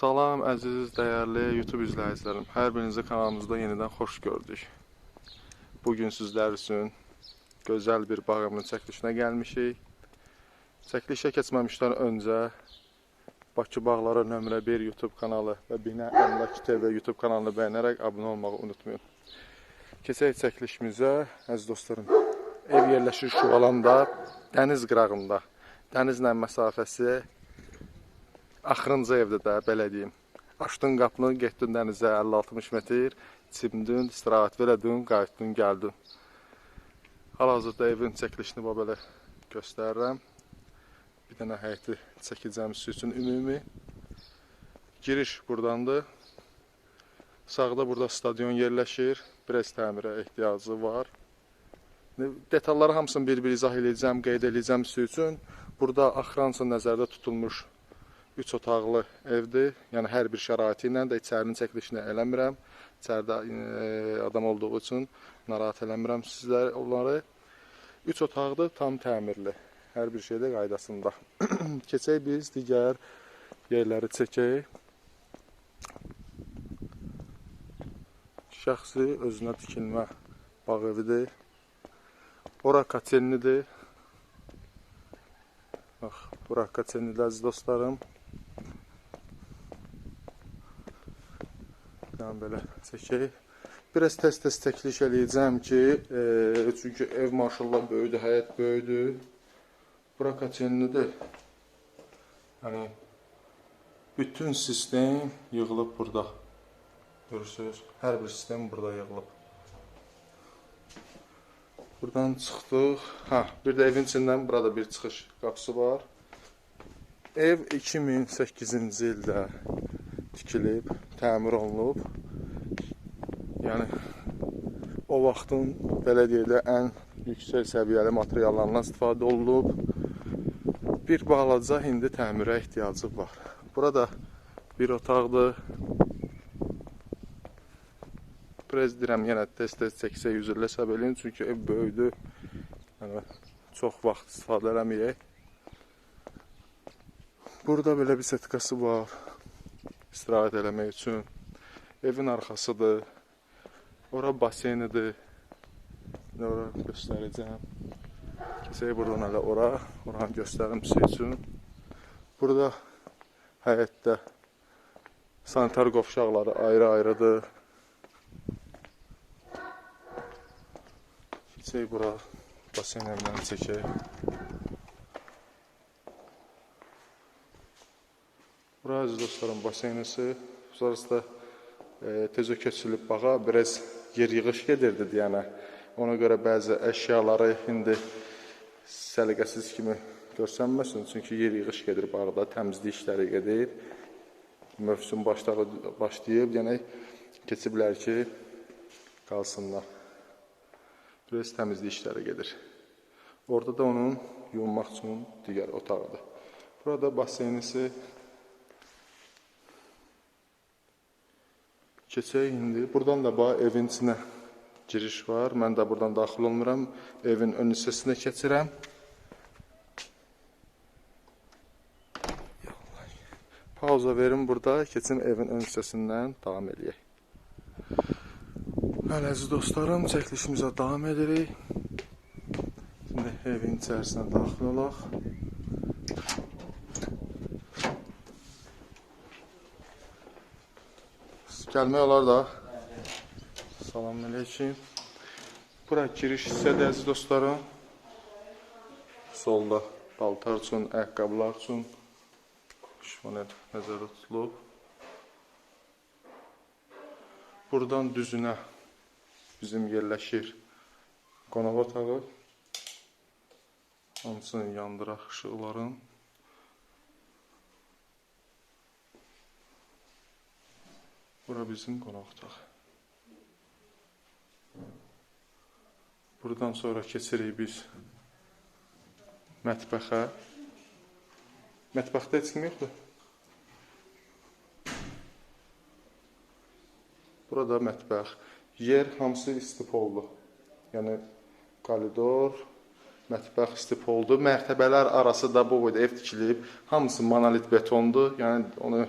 Salam əziz, dəyərli YouTube izləyicilərim. Hər birinizi kanalımızda yenidən xoş gördük. Bu gün sizlər üçün gözəl bir bağ evinin çəkilişinə gəlmişik. Çəkilişə keçməmişdən öncə Bakı Bağları nömrə 1 YouTube kanalı və Binə Əmlak TV YouTube kanalını bəyənərək abunə olmağı unutmayın. Keçək çəkilişimizə, əziz dostlarım. Ev yerləşir Şuvalanda, dəniz qırağında. Dənizlə məsafəsi axırıncı evdə də belə deyim. Açdın qapını, getdin dənizə 50-60 metr, çimdin, istirahət elədin, qayıtdın, gəldin. Hal-hazırda evin çəkilişini bax belə göstərirəm. Bir dənə həyəti çəkəcəm sizin üçün ümumi. Giriş burdandır. Sağda burada stadion yerləşir. Biraz təmirə ehtiyacı var. Detalları hamısını bir-bir izah edəcəm, qeyd edəcəm sizin üçün. Burada axıranca nəzərdə tutulmuş 3 otaqlı evdir. Yəni hər bir şəraiti ilə də içərinin çəkilişini eləmirəm. İçəridə e, adam olduğu üçün narahat eləmirəm sizlər onları. 3 otaqdır, tam təmirli. Hər bir şey də qaydasında. Keçək biz digər yerləri çəkək. Şəxsi özünə tikilmə bağ evidir. Ora kotelnidir. Bax, bura kotelnidir əziz dostlarım. Yəni belə çəkək. Biraz tez-tez çəkiliş eləyəcəm ki, e, çünki ev maşallah böyüdür, həyət böyüdür. Bura kotelnidir. Yəni bütün sistem yığılıb burada. Görürsüz? Hər bir sistem burada yığılıb. Buradan çıxdıq. Ha, bir də evin içindən burada bir çıxış qapısı var. Ev 2008-ci ildə tikilib, təmir olunub. Yəni o vaxtın belə deyək də ən yüksək səviyyəli materiallarından istifadə olunub. Bir balaca indi təmirə ehtiyacı var. Burada bir otaqdır. Biraz deyirəm yenə tez-tez çəksə 150 hesab eləyin çünki ev böyüdür. Yəni çox vaxt istifadə eləməyək. Burada belə bir setkası var. İstirahət eləmək üçün. Evin arxasıdır. Ora baseynidir. Ora göstərəcəm. Keçək buradan hələ ora. Oranı göstərim sizin üçün. Burada həyətdə sanitar qovşaqları ayrı-ayrıdır. Keçək bura evlərini çəkək. Bura əziz dostlarım baseynisi. Da e, tezə keçilib bağa biraz yer yığış gedirdi deyənə. Ona görə bəzi əşyaları indi səliqəsiz kimi görsənməsin. Çünki yer yığış gedir bağda, təmizlik işləri gedir. Mövsüm başlağı başlayıb, yəni keçiblər ki, qalsınlar. Biraz təmizlik işləri gedir. Orada da onun yuyunmaq üçün digər otağıdır. Burada baseynisi Keçək indi. Buradan da bax evin içinə giriş var. Mən də buradan daxil olmuram. Evin ön hissəsinə keçirəm. Pauza verim burada. Keçim evin ön hissəsindən davam eləyək. Bəli, əziz dostlarım, çəkilişimizə davam edirik. Şimdi evin içərisinə daxil olaq. Gəlmək olar da. Salamünaleyküm. Bura giriş hissədir əziz dostlarım. Solda paltar üçün, ayaqqabılar üçün şifonel nəzərdə tutulub. Buradan düzünə bizim yerləşir qonaq otağı. Hamısını yandıraq işıqların. Bura bizim qonaq otağı. Buradan sonra keçirik biz mətbəxə. Mətbəxdə heç kim yoxdur. Burada mətbəx. Yer hamısı istipoldur. Yəni koridor, mətbəx istipoldur. Mərtəbələr arası da bu boyda ev tikilib. Hamısı monolit betondur. Yəni onu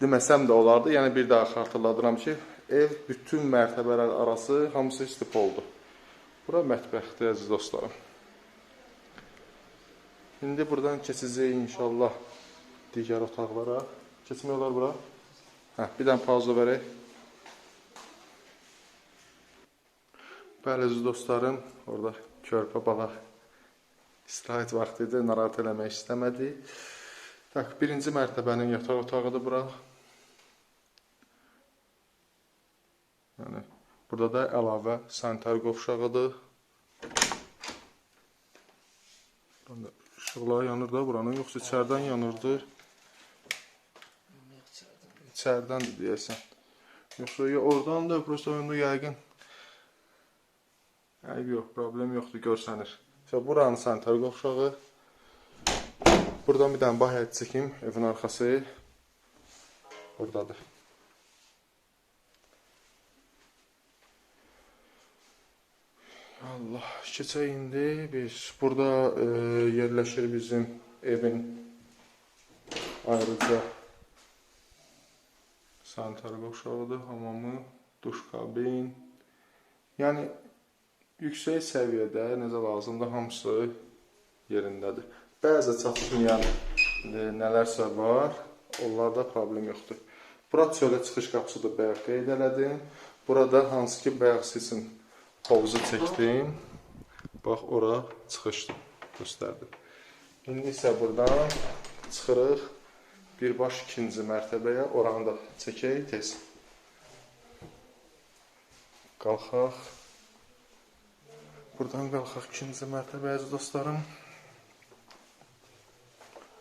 deməsəm də olardı. Yəni bir daha xatırladıram ki, ev bütün mərtəbələr arası hamısı stip oldu. Bura mətbəxdir əziz dostlarım. İndi buradan keçəcəyik inşallah digər otaqlara. Keçmək olar bura? Hə, bir dənə pauza verək. Bəli, əziz dostlarım, orada körpə balaq istirahət vaxtı idi, narahat eləmək istəmədi. Tak, birinci mərtəbənin yataq otağıdır bura. Yəni, burada da əlavə sanitar qovşağıdır. Burada işıqlar yanır da buranın, yoxsa içərdən yanırdı? İçərdəndir deyəsən. Yoxsa ya oradan da, prosta onda yəqin Ayıb yox, problem yoxdur, görsənir. İşte buranın sanitar qovşağı. Buradan bir dənə bayat çəkim, evin arxası. Buradadır. Allah, keçək indi biz burada e, yerləşir bizim evin ayrıca sanitar qovşağıdır, hamamı, duş kabin. Yəni yüksək səviyyədə necə lazımdır hamısı yerindədir. Bəzi çatışmayan e, nələrsə var, onlarda problem yoxdur. Bura çölə çıxış qapısıdır, bayaq qeyd elədim. Burada hansı ki bayaq sizin hovuzu çəkdim. Bax ora çıxışdır, göstərdim. İndi isə buradan çıxırıq birbaş ikinci mərtəbəyə, oranı da çəkək tez. Qalxaq. Buradan qalxaq ikinci mərtəbəyə dostlarım.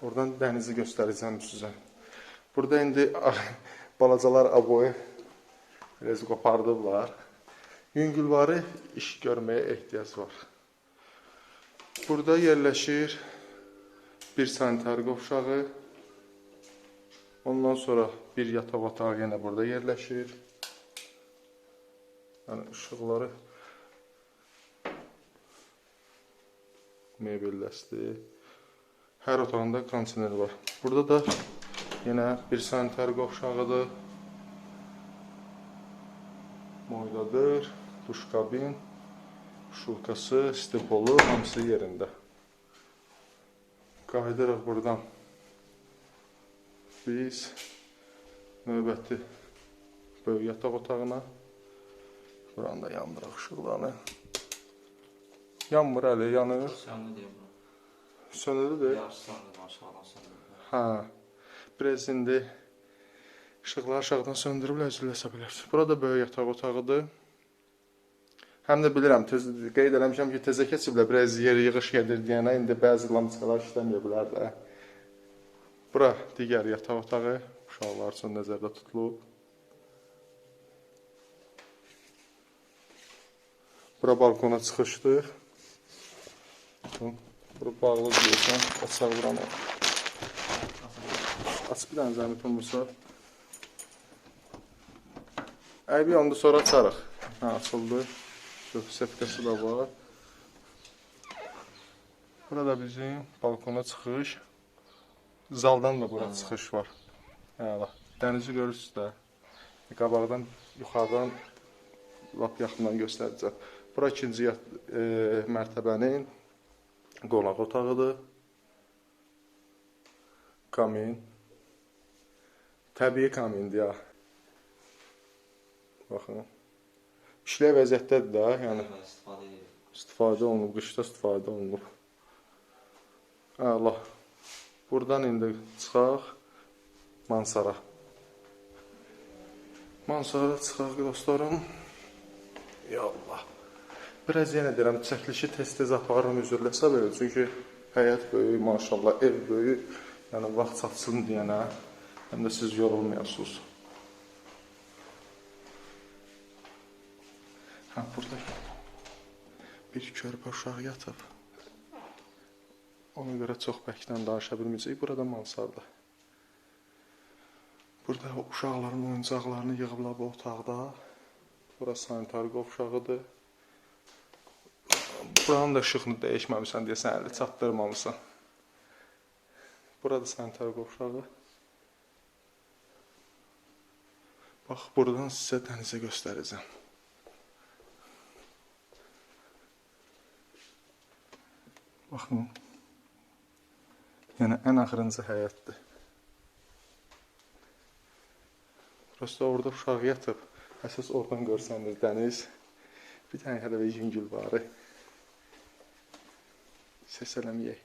Oradan dənizi göstərəcəm sizə. Burada indi balacalar aboyu biraz qopardıblar. Yüngülvarı iş görməyə ehtiyac var. Burada yerləşir bir sanitar qovşağı. Ondan sonra bir yataq otağı yenə burada yerləşir. Yəni işıqları mebelləsdir. Hər otağında kondisioner var. Burada da yenə bir sanitar qovşağıdır. Moydadır, duş kabin, şulkası, stepolu hamısı yerində. Qayıdırıq buradan. Biz növbəti böyük yataq otağına Buranı da yandıraq işıqlarını. Yanmır hələ, yanır. Sənli deyə bura. Sönüdür. Yarısı sənli, aşağıdan sənli. Hə. Biraz indi işıqları aşağıdan söndürüblər, üzüləsə bilər. Burada böyük yataq otağıdır. Həm də bilirəm, tez qeyd eləmişəm ki, tezə keçiblər, biraz yer yığış gedir deyənə indi bəzi lamçıqlar işləməyə bilər də. Bura digər yataq otağı uşaqlar üçün nəzərdə tutulub. Bura balkona çıxışdır. Bura bağlı deyirsən, açaq buranı. Aç bir dənə zəhmət olmursa. Aybi onu da sonra açarıq. Hə, açıldı. Şu sepkası da var. Burada bizim balkona çıxış. Zaldan da bura çıxış var. Hə, dənizi görürsüz də. Qabaqdan, yuxarıdan lap yaxından göstərəcəm. Bura ikinci e, mərtəbənin qonaq otağıdır. Kamin. Təbii kamindir ya. Baxın. İşləyə vəziyyətdədir də, yəni istifadə olunub, qışda istifadə olunub. Əla. Buradan indi çıxaq Mansara. Mansara çıxaq dostlarım. Ya Allah. Biraz yenə deyirəm, çəkilişi tez-tez aparıram üzrləsə belə, çünki həyət böyük, maşallah, ev böyük. Yəni vaxt çatsın deyənə, həm də siz yorulmayasınız. Hə, burada bir körpə uşaq yatıb. Ona görə çox bəkdən danışa bilməyəcəyik. Burada mansardır. Burada uşaqların oyuncaqlarını yığıblar bu otaqda. Bura sanitar qovşağıdır. Buranın da işığını dəyişməmisən deyəsən, əli çatdırmamısan. Burada sanitar qovşağı. Bax, buradan sizə dənizə göstərəcəm. Baxın. Yəni ən axırıncı həyətdir. Prosta orada uşaq yatıb. Əsas oradan görsənir dəniz. Bir dənə hələ bir yüngül var. Səs eləməyək.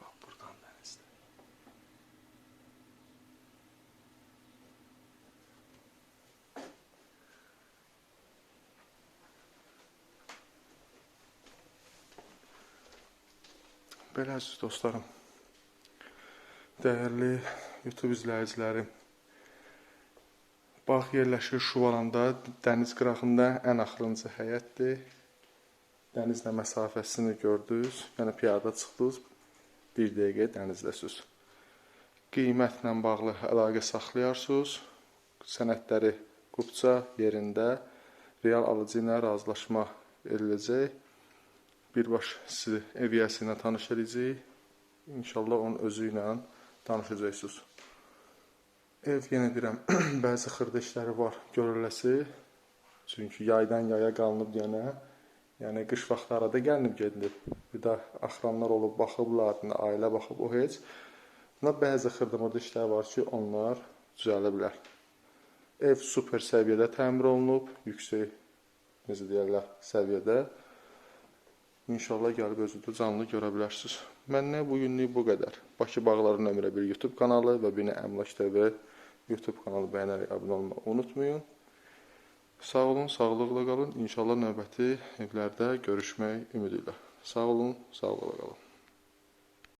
Bax buradan dənizdir. Belə əziz dostlarım, dəyərli YouTube izləyicilərim, bağ yerləşir Şuvalanda, dəniz qırağında ən axırıncı həyətdir. Dənizlə məsafəsini gördünüz, yəni piyada çıxdınız, bir dəqiqə dənizdəsiz. Qiymətlə bağlı əlaqə saxlayarsınız, sənədləri qupça yerində real alıcı ilə razılaşma ediləcək. Birbaş sizi ev yəsi ilə tanış edəcək. İnşallah onun özü ilə danışacaqsınız. Ev yenə deyirəm, bəzi xırda işləri var görüləsi. Çünki yaydan yaya qalınıb yenə. Yəni qış vaxtı arada gəlinib gedilib. Bir də axranlar olub baxıblar, ailə baxıb o heç. Buna bəzi xırda-mırda işlər var ki, onlar düzələ bilər. Ev super səviyyədə təmir olunub, yüksək necə deyirlər, səviyyədə. İnşallah gəlib özünüzü canlı görə bilərsiniz. Məndən bu günlük bu qədər. Bakı Bağları nömrə 1 YouTube kanalı və Bini Əmlak TV YouTube kanalı bəyənərək abunə olmağı unutmayın. Sağ olun, sağlıqla qalın. İnşallah növbəti evlərdə görüşmək ümidi ilə. Sağ olun, sağlıqla qalın.